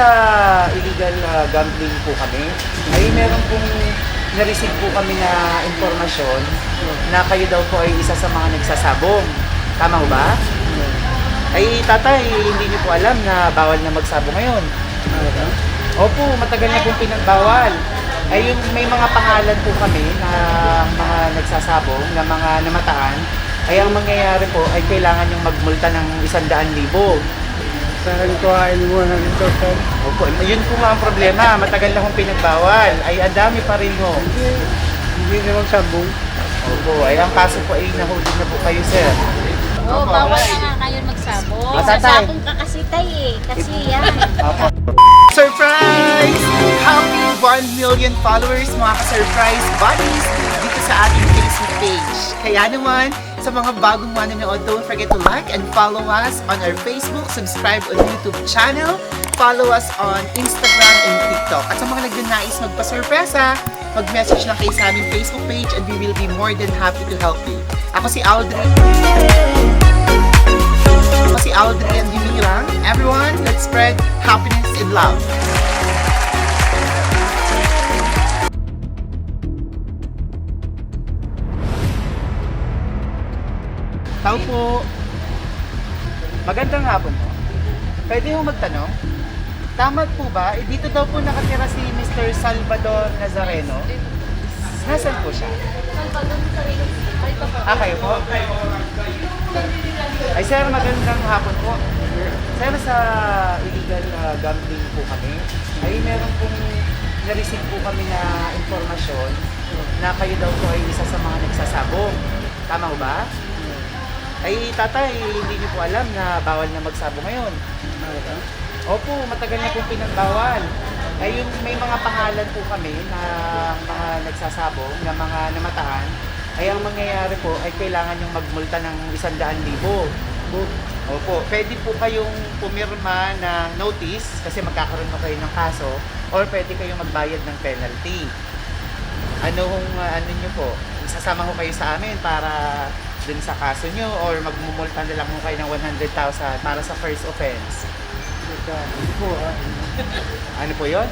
sa illegal ah, gambling po kami, ay meron pong na-receive po kami na informasyon na kayo daw po ay isa sa mga nagsasabong. Tama ho ba? Ay tatay, hindi niyo po alam na bawal na magsabong ngayon. Opo, matagal na pong pinagbawal. Ay yung may mga pangalan po kami na mga nagsasabong, na mga namataan, ay ang mangyayari po ay kailangan yung magmulta ng isandaan libo. Saan kuhain mo na nito, sir? Opo, yun po nga ang problema. Matagal na kong pinagbawal. Ay, ang dami pa rin ho. Hindi, hindi naman sabong. Opo, ay ang kaso po ay nahuli na po kayo, sir. Oo, bawal na nga kayo magsabong. Ah, tatay. Sasabong ka kasi tay eh. Kasi yan. Surprise! Happy 1 million followers mga ka-surprise buddies dito sa ating Facebook page. Kaya naman, sa mga bagong manonood, don't forget to like and follow us on our Facebook, subscribe on YouTube channel, follow us on Instagram and TikTok. At sa mga nagnanais magpa-surpresa, mag-message lang kayo sa aming Facebook page and we will be more than happy to help you. Ako si Audrey. Ako si Audrey and Yumirang. Everyone, let's spread happiness and love. Tao po. Magandang hapon po. Pwede ho magtanong? Tama po ba? Eh, dito daw po nakatira si Mr. Salvador Nazareno. Nasaan po siya? Ah, kayo po? Ay, sir, magandang hapon po. Sir, sa illegal ah, gambling po kami, ay meron pong na-receive po kami na informasyon na kayo daw po ay isa sa mga nagsasabong. Tama ho ba? Ay, tatay, hindi niyo po alam na bawal na magsabong ngayon. Opo, matagal na pong pinagbawal. Ay yung may mga pangalan po kami na mga nagsasabong, na mga namataan, ay ang mangyayari po ay kailangan yung magmulta ng isandaan libo. Opo, pwede po kayong pumirma ng notice kasi magkakaroon mo kayo ng kaso or pwede kayong magbayad ng penalty. Ano hong uh, ano nyo po? Sasama ko kayo sa amin para dun sa kaso nyo or magmumulta na lang ho kayo ng 100,000 para sa first offense. Hindi po, ah. Ano po yon?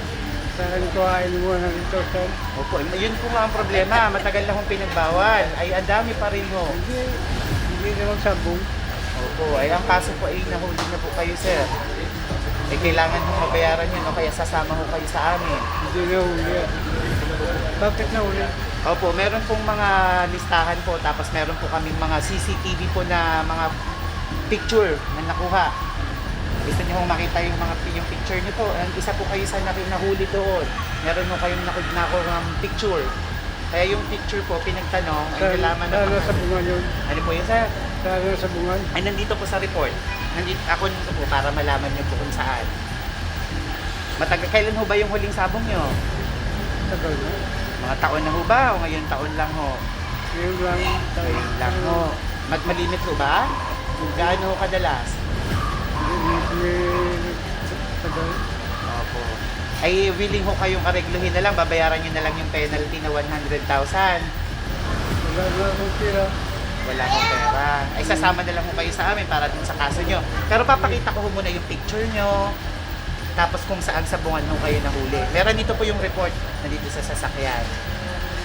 Saan kuhain mo na nito, sir? Opo, yun po nga ang problema. Matagal na kong pinagbawal. Ay, ang dami pa rin ho. Hindi, hindi naman sabong. Opo, ay ang kaso po ay nahuli na po kayo, sir. Eh, kailangan mo mabayaran yun o kaya sasama ho kayo sa amin. Hindi na huli. Bakit na huli? Opo, meron pong mga listahan po tapos meron po kaming mga CCTV po na mga picture na nakuha. Gusto niyo hong makita yung mga yung picture niyo po. Ang isa po kayo sa nakin nahuli doon. Meron mo kayong naku- nakuha ng picture. Kaya yung picture po, pinagtanong, ay nalaman na po. sa bungan yun? Ano po yun, sir? Saan sa bungan? Ay, nandito po sa report. Nandito, ako nito po para malaman niyo po kung saan. Matagal, kailan ho ba yung huling sabong niyo? Tagal na. Mga taon na ho ba o ngayon taon lang ho? Ngayon lang. Ngayon lang ho. Mag malimit ho ba? Gaano ho kadalas? Opo. Ay willing ho kayong aregluhin na lang, babayaran niyo na lang yung penalty na 100,000. Wala na akong tira. Wala ho pera. Ay sasama na lang ho kayo sa amin para dun sa kaso nyo. Pero papakita ko ho muna yung picture nyo. Tapos kung saan sa bungan ho kayo nahuli. Meron dito po yung report na dito sa sasakyan.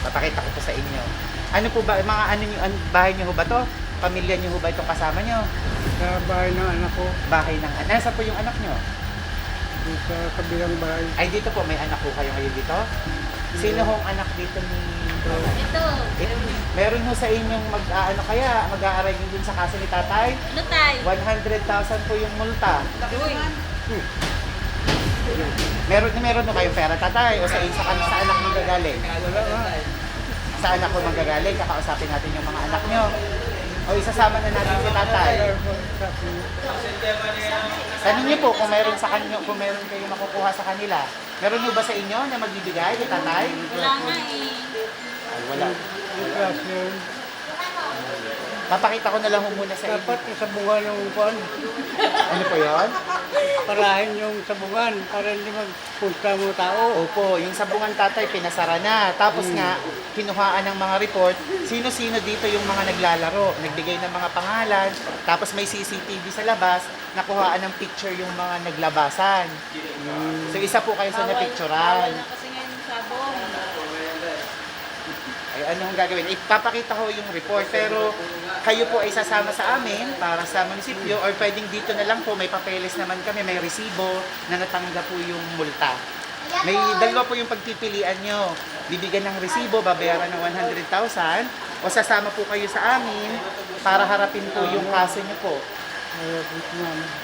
Papakita ko po sa inyo. Ano po ba, mga ano nyo, an- bahay nyo ho ba to? Pamilya nyo ho ba itong kasama nyo? Sa bahay ng anak ko. Bahay ng anak. Nasa po yung anak nyo? Doon sa kabilang bahay. Ay dito po, may anak po kayo ngayon dito? Sino hong anak dito ni Ito. Eh, meron ho sa inyong mag ano kaya mag-aaral din sa kaso ni tatay? Ano tay? 100,000 po yung multa. Uy. Meron meron ho kayong pera tatay o sa sa, sa anak mong gagaling? Sa anak ko mong gagaling, kakausapin natin yung mga anak nyo. O isasama na natin si tatay. Tanong niyo po kung meron sa kanyo, kung meron kayong makukuha sa kanila. Meron niyo ba sa inyo na magbibigay kay tatay? Wala nga eh. Ay, wala. Yun. Papakita ko na lang ho muna sa inyo. Dapat sa bunga yung kuhan. Ano po yon? Parahin yung sabungan para hindi magpunta mo tao. Opo, yung sabungan tatay pinasara na. Tapos nga, kinuhaan ng mga report, sino-sino dito yung mga naglalaro. Nagbigay ng mga pangalan, tapos may CCTV sa labas, nakuhaan ng picture yung mga naglabasan. So isa po kayo sa napicturan. Bawal na kasi ngayon yung sabong. Ay, anong gagawin? Ipapakita ko yung report, pero kayo po ay sasama sa amin para sa munisipyo or pwedeng dito na lang po, may papeles naman kami, may resibo na natanggap po yung multa. May dalawa po yung pagpipilian nyo. Bibigyan ng resibo, babayaran ng 100,000 o sasama po kayo sa amin para harapin po yung kaso nyo po.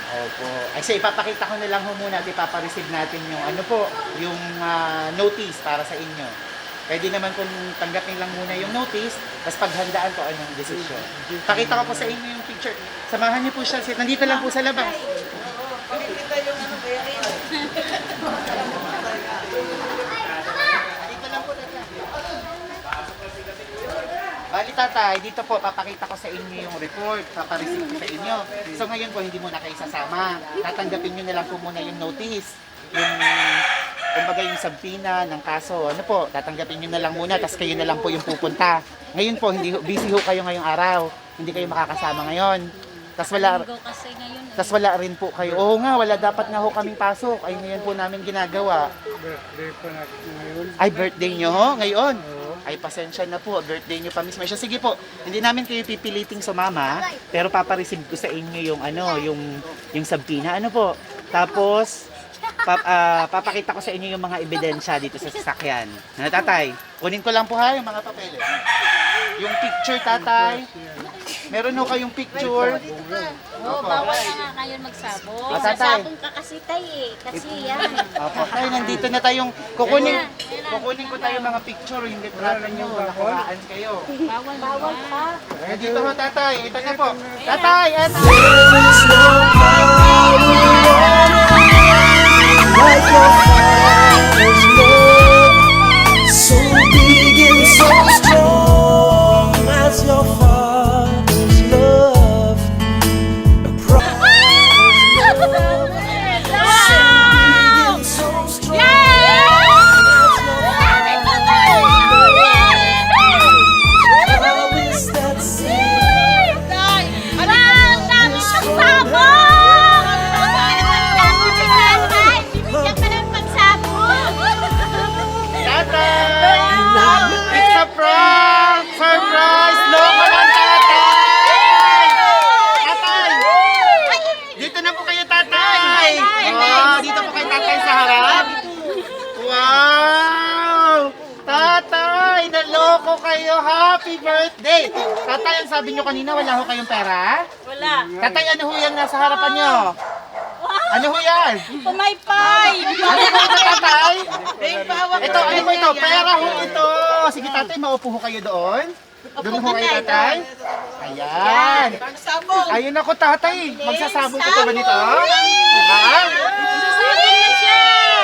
Opo. Ay, so ipapakita ko na lang ho muna at ipapareceive natin yung ano po, yung ah, notice para sa inyo. Pwede naman kung tanggapin lang muna yung notice, tapos paghandaan ko anong desisyon. Pakita ko po sa inyo yung picture. Samahan niyo po siya. Nandito lang po sa labas. Dito lang po tatay. Bali tatay, dito po papakita ko sa inyo yung report, papareceive ko sa inyo. So ngayon po hindi muna kayo sasama. Tatanggapin nyo na lang po muna yung notice. Yung kumbaga yung sabpina ng kaso. Ano po, tatanggapin nyo na lang muna, tapos kayo na lang po yung pupunta. Ngayon po, hindi busy ho kayo ngayong araw. Hindi kayo makakasama ngayon. Tapos wala, Linggo kasi ngayon. eh. tapos wala rin po kayo. Oo nga, wala dapat nga ho kaming pasok. Ay ngayon po namin ginagawa. Birthday pa natin ngayon. Ay, birthday nyo ho, ngayon. Ay, pasensya na po. Birthday nyo pa mismo. Siya, sige po. Hindi namin kayo pipiliting sumama, pero papareceive ko sa inyo yung ano, yung yung sabtina. Ano po? Tapos pap, ah, papakita ko sa inyo yung mga ebidensya dito sa sasakyan. Ano, tatay? Kunin ko lang po ha yung mga papeles. Yung picture, tatay. Meron ho kayong picture. Oo, bawal na nga ngayon magsabong. Ah, tatay. Magsabong ka kasi tay eh. Kasi yan. Opo, tayo nandito na tayong kukunin kukunin ko tayo mga picture yung litrato nyo nakuhaan kayo. Bawal Bawal ka. Nandito ho tatay, ito na po. Tatay, eto. Like your father's love, so birthday! Tatay, ang sabi nyo kanina, wala ho kayong pera? Wala. Tatay, ano ho yan nasa harapan nyo? Ano ho yan? Pumaypay! Ano ho ito, tatay? Ito, ano mo ito? Pera ho ito. Sige tatay, maupo ho kayo doon. Doon ho kayo tatay. Ayan. Ayun ako tatay. Magsasabong ka pa ba nito? Ha?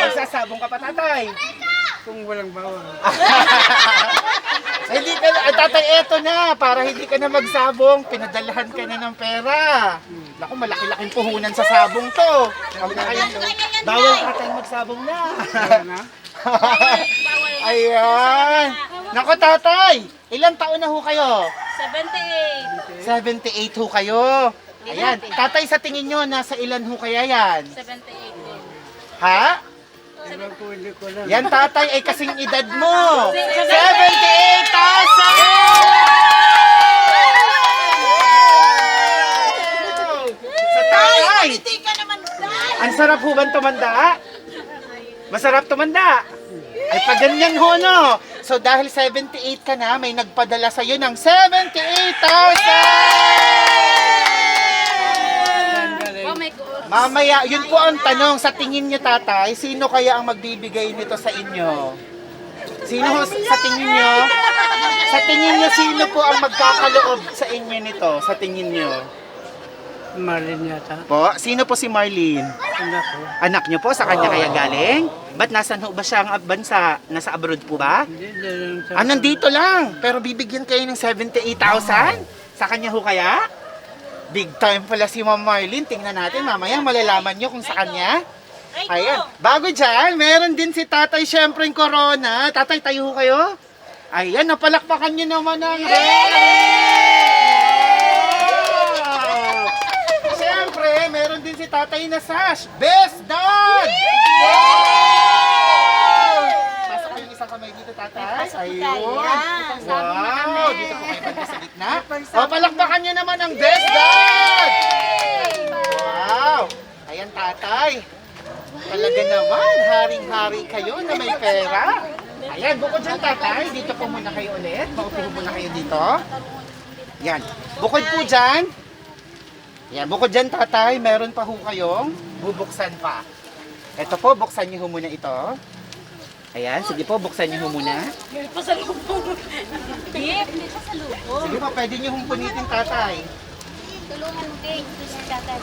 Magsasabong ka pa tatay. Kung walang bawal. hindi ka na, ay, tatay, eto na. Para hindi ka na magsabong, pinadalahan ka na ng pera. Naku, malaki-laking puhunan sa sabong to. Huwag na kayong, bawal tatay magsabong na. Ayan. Naku, tatay. Ilang taon na ho kayo? 78. 78 ho kayo. Ayan. Tatay, sa tingin nyo, nasa ilan ho kaya yan? 78 din. Ha? Yan, tatay, ay kasing edad mo. 78,000! Sa tatay! Ang sarap ho ba tumanda? Masarap tumanda. Ay, pag ganyan ho, no? So, dahil 78 ka na, may nagpadala sa'yo ng 78,000! Mamaya, yun po ang tanong. Sa tingin niyo, tatay, sino kaya ang magbibigay nito sa inyo? Sino ho, sa tingin niyo? Sa tingin niyo, sino po ang magkakaloob sa inyo nito? Sa tingin niyo? Marlin yata. Po, sino po si Marlene? Anak ko. Anak niyo po, sa kanya kaya galing? Ba't nasan ho ba siya ang bansa? Nasa abroad po ba? Hindi, sa... Ah, nandito lang. Pero bibigyan kayo ng 78,000? Sa kanya ho kaya? Big time pala si Ma'am Marlene. Tingnan natin mamaya, malalaman nyo kung sa kanya. Ayan. Bago dyan, meron din si Tatay syempre yung corona. Tatay, tayo kayo. Ayan, napalakpakan nyo naman ang Wow! Siyempre, meron din si Tatay na Sash. Best Dad! Wow! Isang kamay dito, Tatay. Ayun. Wow! Dito po kayo banda sa gitna. O, palakpakan nyo naman ang Best Dad! Wow! Ayan, Tatay. Talaga naman, haring-hari kayo na may pera. Ayan, bukod dyan, Tatay. Dito po muna kayo ulit. Maupo muna kayo dito. Yan. Bukod po dyan, yan, bukod dyan, tatay, meron pa ho kayong bubuksan pa. Ito po, buksan niyo ho muna ito. Ayan, sige po, buksan niyo ho muna. Pasalubong. Beep, hindi pa salubong. Sige po, pwede niyo hong punitin, tatay. Tulungan mo, Kate. Ito si tatay.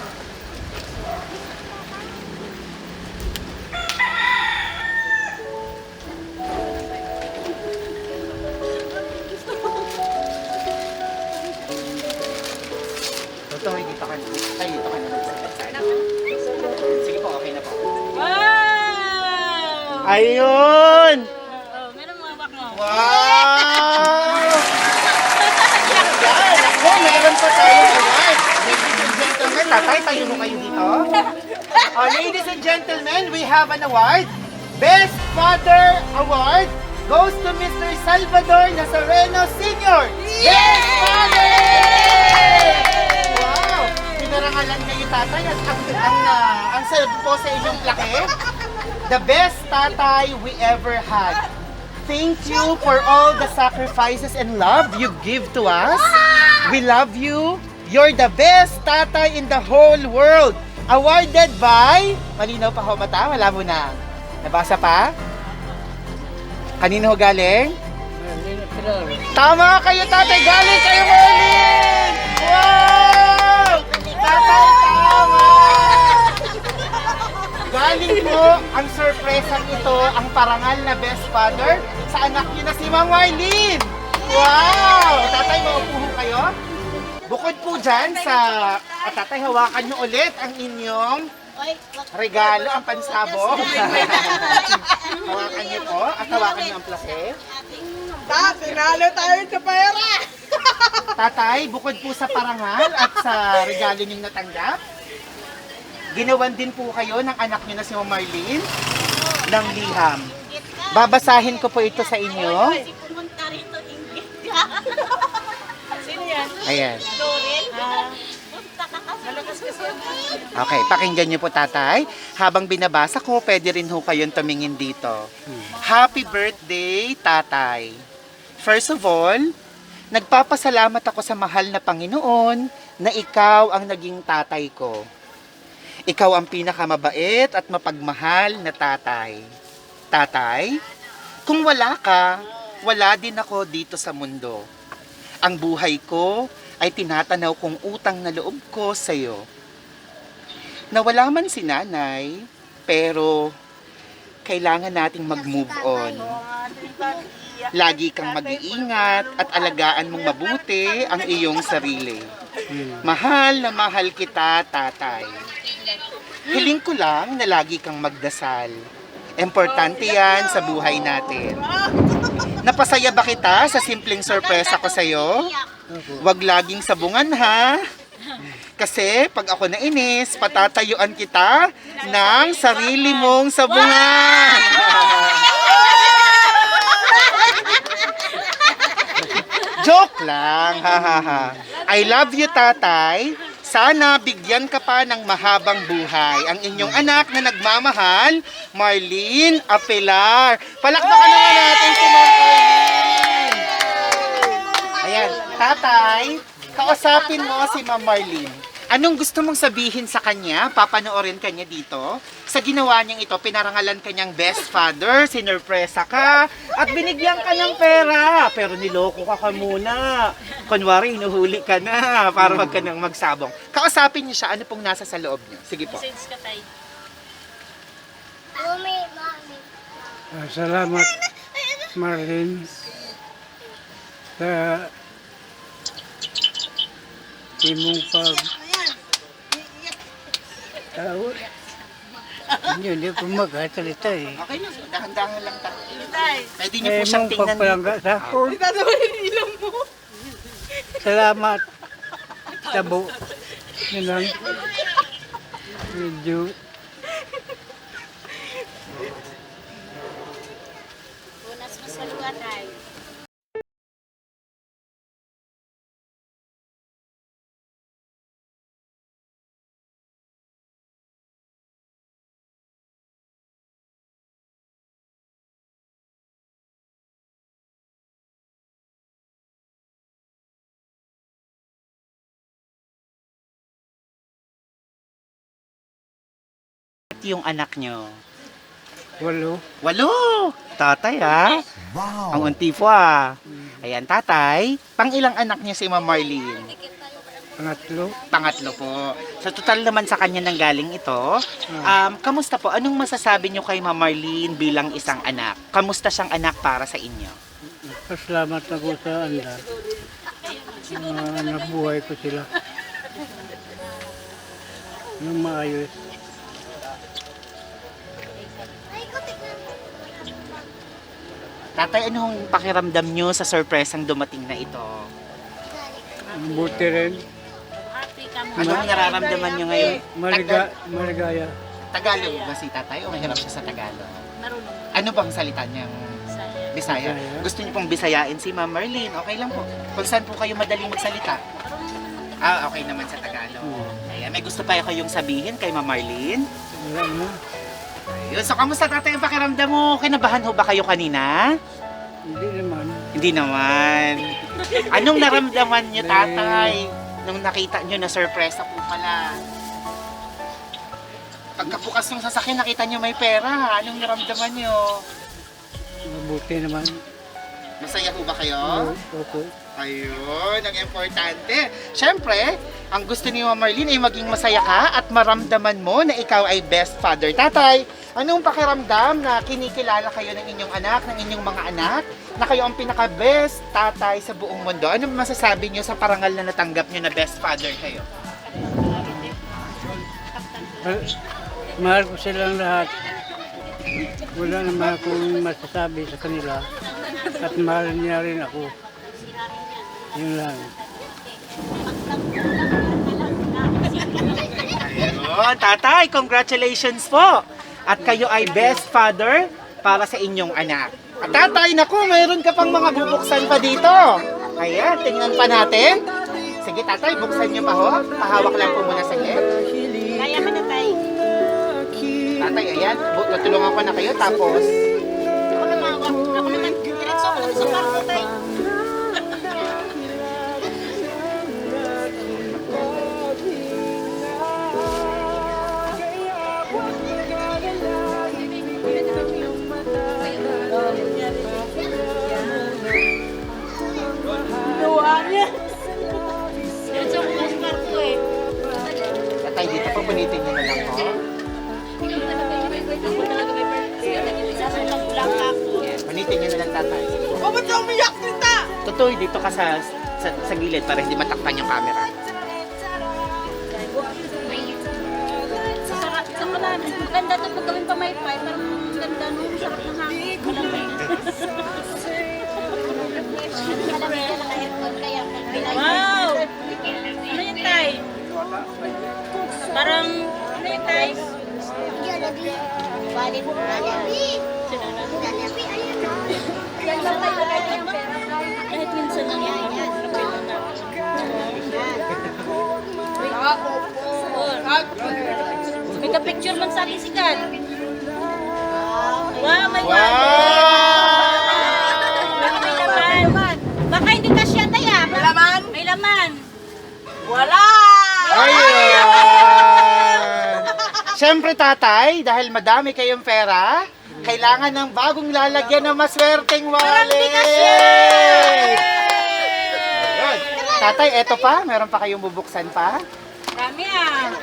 Ayun! Oh, meron mga bak mo. Wow! Yan, ako, meron pa tayo award. Ladies and gentlemen, tatay, tayo mo kayo dito. Oh, ladies and gentlemen, we have an award. Best Father Award goes to Mr. Salvador Nazareno Sr. Best Father! Wow! Pinarangalan kayo tatay at ang, ang, uh, ang sabi po sa inyong plaque, the best tatay we ever had. Thank you for all the sacrifices and love you give to us. We love you. You're the best tatay in the whole world. Awarded by... Malinaw pa ho mata? Wala mo na. Nabasa pa? Kanino ho galing? Tama kayo, tatay. Galing kayo, Merlin! Wow! Tatay, tama! Galing po ang sorpresang ito, ang parangal na best father sa anak niyo na si Mang Marlene! Wow! Tatay, maupo ho kayo? Bukod po dyan sa... At tatay, hawakan niyo ulit ang inyong regalo, ang pansabong. hawakan niyo po at hawakan niyo ang plase. Ta, tinalo tayo sa pera! Tatay, bukod po sa parangal at sa regalo niyong natanggap, ginawan din po kayo ng anak niyo na si Ma'am Marlene ng liham. Babasahin ko po ito sa inyo. Kasi pumunta? Ayan. Okay, pakinggan niyo po tatay. Habang binabasa ko, pwede rin ho kayong tumingin dito. Happy birthday, tatay. First of all, nagpapasalamat ako sa mahal na Panginoon na ikaw ang naging tatay ko. Ikaw ang pinakamabait at mapagmahal na tatay. Tatay, kung wala ka, wala din ako dito sa mundo. Ang buhay ko ay tinatanaw kong utang na loob ko sa iyo. Nawala man si nanay, pero kailangan nating mag-move on. Lagi kang mag-iingat at alagaan mong mabuti ang iyong sarili. Mahal na mahal kita, tatay. Hiling ko lang na lagi kang magdasal. Importante yan sa buhay natin. Napasaya ba kita sa simpleng sorpresa ko sa'yo? Huwag laging sabungan ha. Kasi pag ako nainis, patatayuan kita ng sarili mong sabungan. Joke lang, ha ha ha. I love you, tatay. Sana bigyan ka pa ng mahabang buhay ang inyong anak na nagmamahal, Marlene Apelar. Palakpakan naman natin si Ma'am Marlene. Ayan, tatay, kausapin mo si Ma'am Marlene. Anong gusto mong sabihin sa kanya? Papanoorin ka niya dito. Sa ginawa niyang ito, pinarangalan ka niyang best father, sinurpresa ka, at binigyan ka ng pera. Pero niloko ka ka muna. Kunwari, hinuhuli ka na para wag ka nang magsabong. Kausapin niyo siya, ano pong nasa sa loob niyo? Sige po. Message ka tayo. Ah, salamat, Marlene. Sa imong pag tao. Hindi, hindi ko magkasalita eh. Okay lang, dahan-dahan lang tayo. Tay. Pwede niyo po siyang Imong tingnan. pagpalangga sa akin. Tatawain ilang mo. Salamat. Tabo. Yun lang. Medyo Yung anak niyo. walo. Walo! Tatay ah. Wow. Ang unti po ah. Ayan, tatay. Pang ilang anak niya si Ma'am Marlene? Pangatlo. Pangatlo po. Sa total naman sa kanya nang galing ito, um, kamusta po? Anong masasabi niyo kay Ma'am Marlene bilang isang anak? Kamusta siyang anak para sa inyo? Pasalamat na ko sa anda. Uh, nabuhay ko sila. Nang maayos. Tatay, anong pakiramdam niyo sa surpresang dumating na ito? Buti rin. Mo. Anong nararamdaman niyo ngayon? Mariga, marigaya. Tagalog ba si tatay o mahirap siya sa Tagalog? Marunong Ano bang salita niyang saya. Bisaya? Bisaya. Gusto niyo pong bisayain si Ma'am Marlene? Okay lang po. Kung saan po kayo madaling magsalita? Ah, okay naman sa Tagalog. Ayan, may gusto pa kayong sabihin kay Ma'am Marlene? Wala na. Ayun, so kamusta tatay ang pakiramdam mo? Kinabahan ho ba kayo kanina? Hindi naman. Hindi naman. Anong naramdaman niyo tatay? Nung nakita niyo na sorpresa po pala. Pagkabukas ng sasakyan, nakita niyo may pera. Anong naramdaman niyo? Mabuti naman. Masaya po ba kayo? Opo. Ayun, ang importante. Siyempre, ang gusto ni Ma'am Marlene ay maging masaya ka at maramdaman mo na ikaw ay best father. Tatay, anong pakiramdam na kinikilala kayo ng inyong anak, ng inyong mga anak, na kayo ang pinaka-best tatay sa buong mundo? Ano masasabi niyo sa parangal na natanggap niyo na best father kayo? Ma- mahal ko silang lahat. Wala naman akong masasabi sa kanila. At mahal niya rin ako. Yun lang. Ayun, tatay, congratulations po! At kayo ay best father para sa inyong anak. At tatay, naku, mayroon ka pang mga bubuksan pa dito. Ayan, tingnan pa natin. Sige tatay, buksan niyo pa ho. Pahawak lang po muna sa Kaya mo na, tay. Tatay, ayan, tutulungan ko na kayo. Tapos, Ako naman, ako naman. Diretso ako sa kwarto, tay. Punitin niyo na lang po. Punitin niyo na lang tatay. O, ba't ka umiyak, tita? Tutoy, dito ka sa, sa, sa gilid para hindi matakpan yung camera. Sarap sa malam. Maganda ito pag gawin pa may pie. Parang ganda nung sarap ng hangin. Malamig. May ka-picture man sa Gal. Wow, may Wow! May laman. Baka hindi ka siya taya. May laman? May laman. Wala! Ayun! Siyempre tatay, dahil madami kayong pera, kailangan ng bagong lalagyan ng maswerteng wallet! Tatay, eto pa, meron pa kayong bubuksan pa. Dami ah.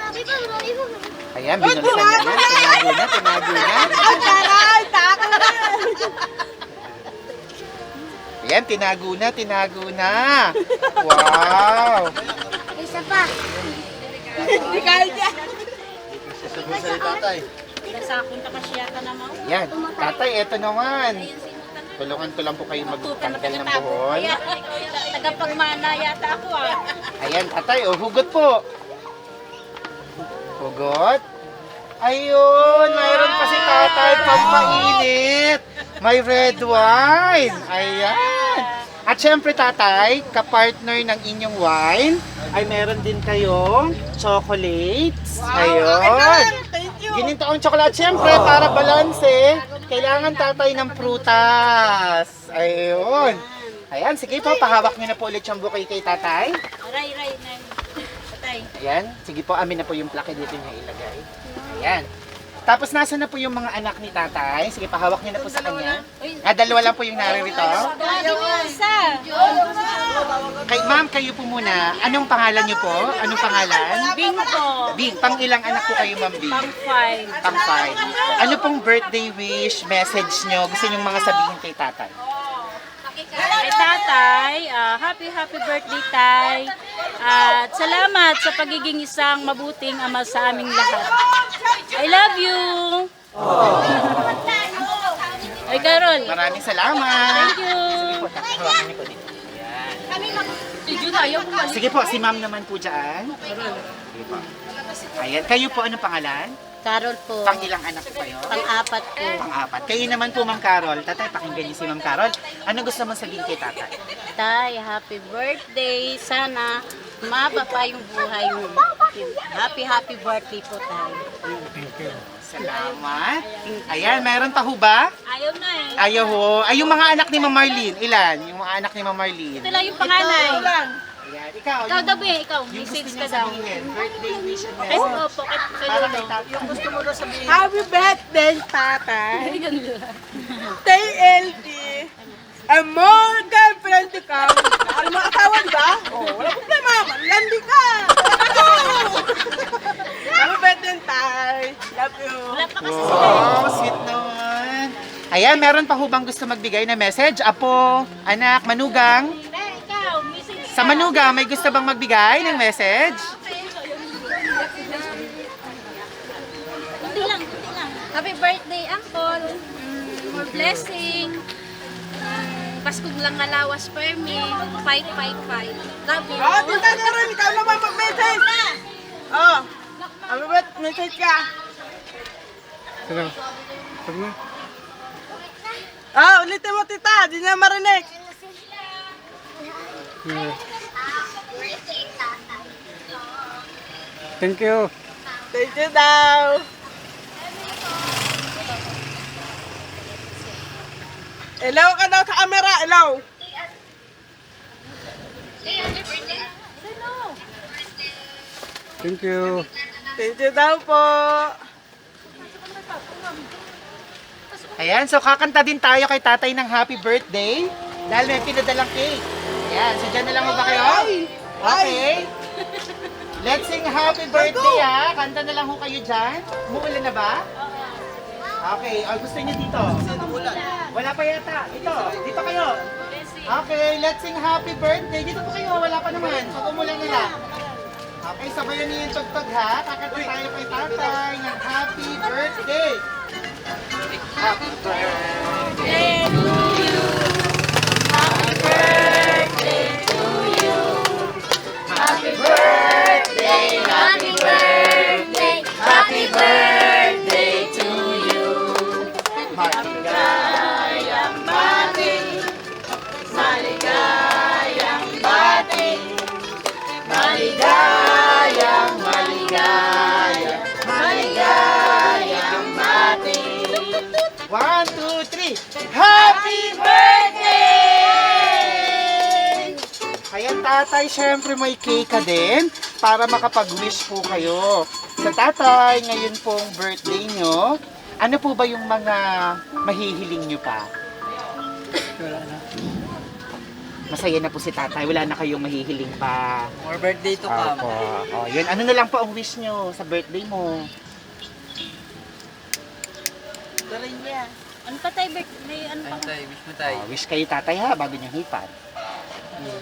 Ayan, binuksan na yan. Tinago na, tinago na. Ang taray! Tako na! Ayan, tinago na, tinago na. Wow! Isa pa. ka. Hindi kaya niya. Nasakon ka kasi yata na mau. Yan. Tatay, eto naman. Tulungan ko lang po kayo na magtanggal ng buhol. Kaya, tagapagmana yata ako ah. Ayan, tatay, oh, hugot po. Hugot. Ayun, mayroon pa si tatay pampainit. May red wine. Ayan. At syempre tatay, kapartner ng inyong wine, ay meron din kayong chocolates. Ayun. Gininto ang chocolate, syempre, para balanse, kailangan tatay ng prutas. Ayun. Ayan, sige po, pahawak niyo na po ulit yung bouquet kay tatay. Aray, aray, nay. Patay. Ayan, sige po, amin na po yung plaque dito niya ilagay. Ayan. Tapos nasa na po yung mga anak ni tatay? Sige, pahawak niyo na po sa kanya. Ah, dalawa lang po yung naririto. Isa. Kay ma'am, kayo po muna. Anong pangalan niyo po? Anong pangalan? Bingo. Bing, pang ilang anak po kayo, ma'am Bing? Pang five. Pang five. Ano pong birthday wish, message nyo? Gusto nyo mga sabihin kay tatay? Kay tatay, ah, happy happy birthday tay. At salamat sa pagiging isang mabuting ama sa aming lahat. I love you. Ay, Carol. Maraming salamat. Thank you. Sige po, dito. Ayan. Sige po, si ma'am naman po dyan. Sige po. Ayan, kayo po, anong pangalan? Carol po. Pang ilang anak po kayo? Pang-apat po. Pang-apat. Kayo naman po, Ma'am Carol. Tatay, pakinggan niyo si Ma'am Carol. Ano gusto mong sabihin kay tatay? Tay, happy birthday. Sana maba pa yung buhay mo. Happy, happy birthday po, tay. Salamat. Ayan, mayroon pa ho ba? Ayaw na eh. Ayaw ho. Ay, yung mga anak ni Ma'am Marlene. Ilan? Yung mga anak ni Ma'am Marlene. Ito lang yung panganay. Ayan, ikaw. Ikaw yung- daw eh, ikaw. Yung gusto Message niya ka daw. sabihin. Birthday wish and Ay, message. opo, kay kay Para Lolo. kay tatay. Happy birthday, tatay. Stay healthy. And more girlfriend ka. Ano mga asawa, di ba? Oh, wala problema. Landi ka. Happy birthday, tay. Love you. Wala pa kasi sila. Wow, sweet naman. Ayan, meron pa ho bang gusto magbigay na message? Apo, anak, manugang. Sa manugang, may gusto bang magbigay ng message? Kunti lang, kunti lang. Happy birthday, Uncle. More blessing. Mm, Paskog lang alawas per me. Fight, fight, fight. Love you. Oh, tita Karen, ikaw naman mag-message. Oh, happy birthday, message ka. Pero, pag na. Ah, ulitin mo, tita. Di niya marinig. Yeah. Thank you. Thank you daw. Hello ka daw sa camera. Hello. Thank you. Thank you daw po. Ayan, so kakanta din tayo kay tatay ng happy birthday dahil may pinadalang cake. Ayan, so dyan na lang mo ba kayo? Okay. Let's sing happy birthday ha. Kanta na lang ho kayo dyan. Umuulan na ba? Okay, o gusto niyo dito? Wala pa yata. Dito, dito kayo. Okay, let's sing happy birthday. Dito po kayo, wala pa naman. Pag umulan na lang. Okay, sabayan niyo yung tugtog ha. Kakanta tayo kay tatay ng happy birthday. Happy birthday. One, two, three. Happy birthday! Kaya tatay, syempre may cake ka din para makapag-wish po kayo. Sa tatay, ngayon pong birthday nyo, ano po ba yung mga mahihiling nyo pa? Wala na. Masaya na po si tatay, wala na kayong mahihiling pa. More birthday to come. Opo. Oh, yun. Ano na lang po ang wish nyo sa birthday mo? Tuloy niya. Ano pa tayo, Bert? May ano pa? Ano tayo? Wish mo tayo. Oh, wish kayo tatay ha, bago nyo hipan.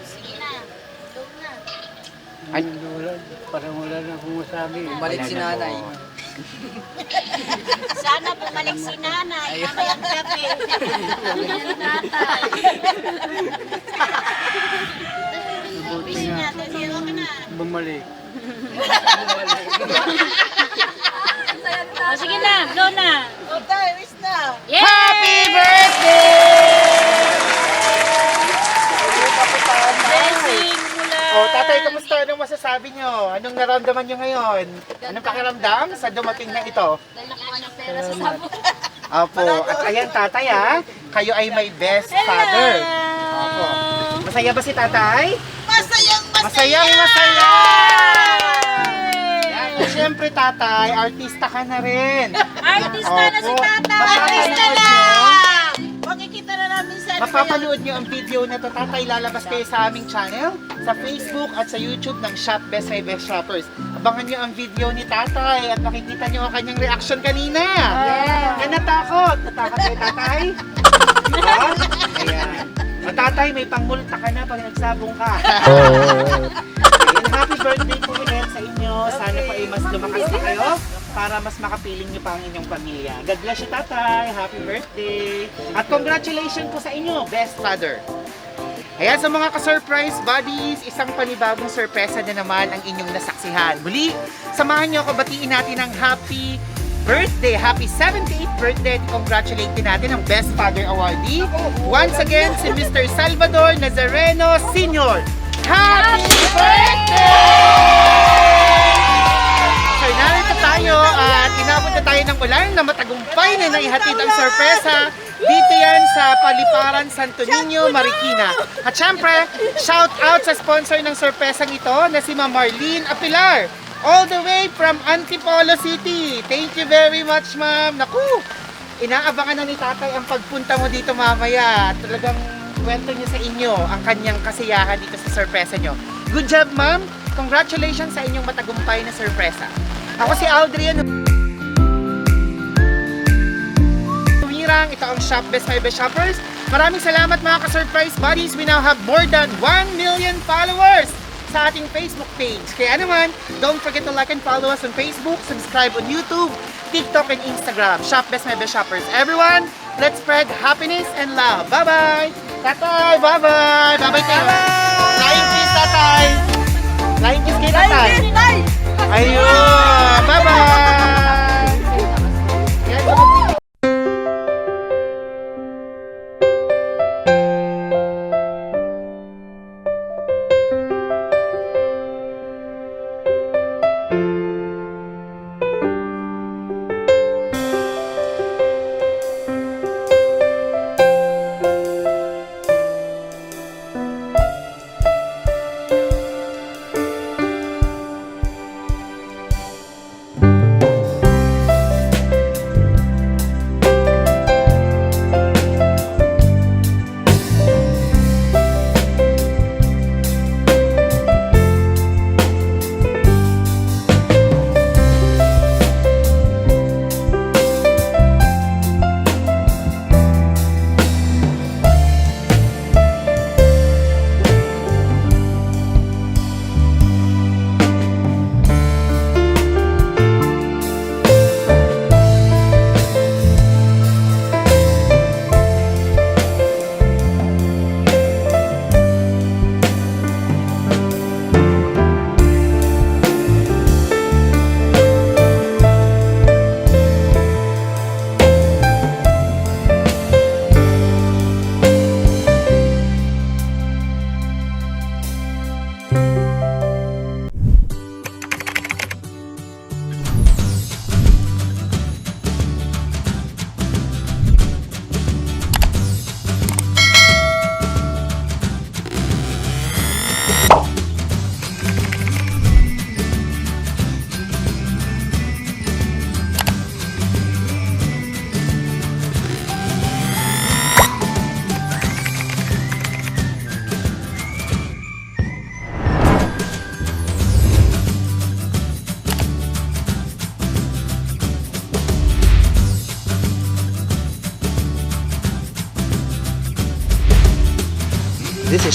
Sige na. Go na. Ay. Parang wala na akong masabi. Balik si nanay. Sana bumalik si nanay. Mamayang gabi. Mabuti nga. Bumalik. O sige na, blow na. O tayo, wish na. Yay! Happy birthday! Blessing mula. Oh, tatay, kamusta? Anong masasabi nyo? Anong naramdaman nyo ngayon? Anong pakiramdam sa dumating na ito? Opo. At ayan, tatay ha. Kayo ay my best father. Opo. Masaya ba si tatay? Masayang masaya! Masayang masaya! Yan. At syempre, tatay, artista ka na rin. Artista na si Opo. tatay. Mapapanood nyo. Makikita na namin sa Mapapanood nyo ang video na to, tatay, lalabas kayo sa aming channel, sa Facebook at sa YouTube ng Shop Best by Best Shoppers. Abangan nyo ang video ni tatay at makikita nyo ang kanyang reaction kanina. Yeah. Na natakot. Natakot kayo, tatay? Diba? Ayan. O tatay, may pangmulta ka na pag nagsabong ka. Ayun, happy birthday po ulit sa inyo. Sana po ay mas lumakas na kayo para mas makapiling niyo pa ang inyong pamilya. God bless you, tatay. Happy birthday. At congratulations po sa inyo, best father. Ayan, sa mga ka-surprise buddies, isang panibagong sorpresa na naman ang inyong nasaksihan. Muli, samahan niyo ako batiin natin ng happy birthday, happy 78th birthday at congratulate din natin ang Best Father Awardee. Once again, si Mr. Salvador Nazareno Sr. Happy birthday! Tayo at inabot na tayo ng ulan na matagumpay na naihatid ang sorpresa dito yan sa Paliparan, Santo Niño, Marikina. At syempre, shout out sa sponsor ng sorpresang ito na si Ma'am Marlene Apilar. All the way from Antipolo City. Thank you very much, ma'am. Naku, inaabangan na ni tatay ang pagpunta mo dito mamaya. Talagang kwento niyo sa inyo ang kanyang kasiyahan dito sa sorpresa niyo. Good job, ma'am. Congratulations sa inyong matagumpay na sorpresa. Ako si Aldrian. Tumirang, ito ang Shop Best by Best Shoppers. Maraming salamat mga ka-surprise buddies. We now have more than 1 million followers sa ating Facebook page. Kaya naman, don't forget to like and follow us on Facebook, subscribe on YouTube, TikTok, and Instagram. Shop Best My Best Shoppers. Everyone, let's spread happiness and love. Bye-bye! Tatay, bye-bye! Bye-bye kayo! Flying kiss, tatay! Flying kiss kay tatay! Ayun! Bye-bye!